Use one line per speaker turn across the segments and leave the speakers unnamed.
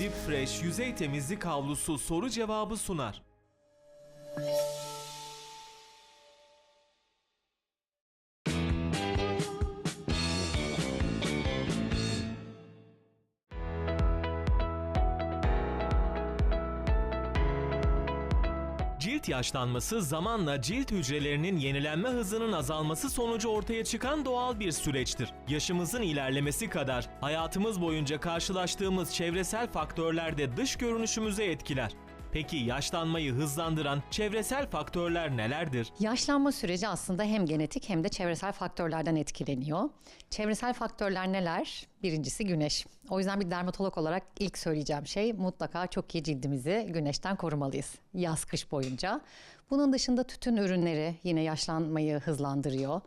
Deep Fresh yüzey temizlik havlusu soru cevabı sunar. Cilt yaşlanması zamanla cilt hücrelerinin yenilenme hızının azalması sonucu ortaya çıkan doğal bir süreçtir. Yaşımızın ilerlemesi kadar hayatımız boyunca karşılaştığımız çevresel faktörler de dış görünüşümüzü etkiler. Peki yaşlanmayı hızlandıran çevresel faktörler nelerdir?
Yaşlanma süreci aslında hem genetik hem de çevresel faktörlerden etkileniyor. Çevresel faktörler neler? Birincisi güneş. O yüzden bir dermatolog olarak ilk söyleyeceğim şey mutlaka çok iyi cildimizi güneşten korumalıyız. Yaz kış boyunca. Bunun dışında tütün ürünleri yine yaşlanmayı hızlandırıyor.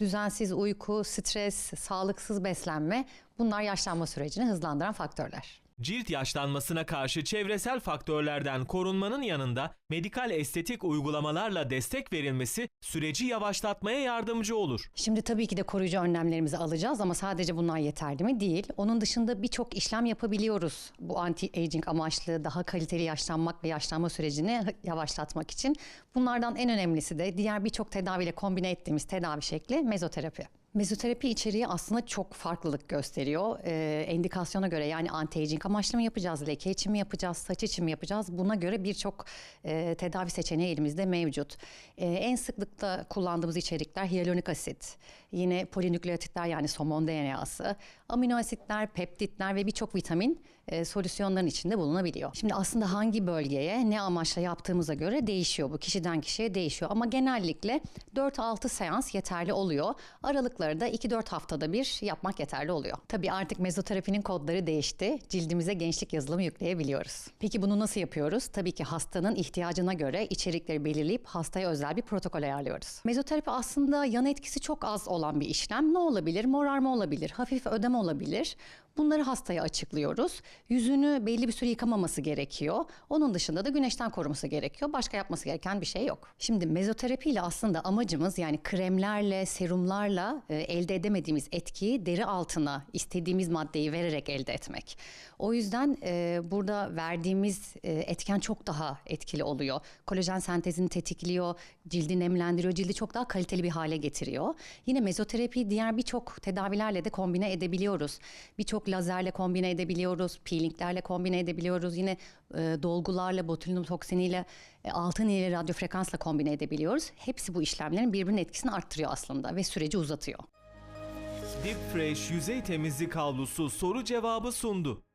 Düzensiz uyku, stres, sağlıksız beslenme bunlar yaşlanma sürecini hızlandıran faktörler.
Cilt yaşlanmasına karşı çevresel faktörlerden korunmanın yanında medikal estetik uygulamalarla destek verilmesi süreci yavaşlatmaya yardımcı olur.
Şimdi tabii ki de koruyucu önlemlerimizi alacağız ama sadece bunlar yeterli mi? Değil. Onun dışında birçok işlem yapabiliyoruz. Bu anti-aging amaçlı daha kaliteli yaşlanmak ve yaşlanma sürecini yavaşlatmak için. Bunlardan en önemlisi de diğer birçok tedaviyle kombine ettiğimiz tedavi şekli mezoterapi. Mezoterapi içeriği aslında çok farklılık gösteriyor. Ee, endikasyona göre yani anti-aging amaçlı mı yapacağız, leke için mi yapacağız, saç için mi yapacağız? Buna göre birçok e, tedavi seçeneği elimizde mevcut. Ee, en sıklıkla kullandığımız içerikler hyaluronik asit, yine polinükleotitler yani somon DNA'sı, amino asitler, peptitler ve birçok vitamin e, solüsyonların içinde bulunabiliyor. Şimdi aslında hangi bölgeye ne amaçla yaptığımıza göre değişiyor bu. Kişiden kişiye değişiyor ama genellikle 4-6 seans yeterli oluyor. Aralıkları da 2-4 haftada bir yapmak yeterli oluyor. Tabii artık mezoterapinin kodları değişti. Cildimize gençlik yazılımı yükleyebiliyoruz. Peki bunu nasıl yapıyoruz? Tabii ki hastanın ihtiyacına göre içerikleri belirleyip hastaya özel bir protokol ayarlıyoruz. Mezoterapi aslında yan etkisi çok az olan bir işlem. Ne olabilir? Morarma olabilir, hafif ödem olabilir. Bunları hastaya açıklıyoruz. Yüzünü belli bir süre yıkamaması gerekiyor. Onun dışında da güneşten koruması gerekiyor. Başka yapması gereken bir şey yok. Şimdi mezoterapi ile aslında amacımız yani kremlerle, serumlarla e, elde edemediğimiz etkiyi deri altına istediğimiz maddeyi vererek elde etmek. O yüzden e, burada verdiğimiz e, etken çok daha etkili oluyor. Kolajen sentezini tetikliyor, cildi nemlendiriyor, cildi çok daha kaliteli bir hale getiriyor. Yine mezoterapiyi diğer birçok tedavilerle de kombine edebiliyoruz. Birçok lazerle kombine edebiliyoruz, peelinglerle kombine edebiliyoruz. Yine dolgularla, botulinum toksiniyle, altın iğne radyo frekansla kombine edebiliyoruz. Hepsi bu işlemlerin birbirinin etkisini arttırıyor aslında ve süreci uzatıyor.
Deep Fresh yüzey temizlik havlusu soru cevabı sundu.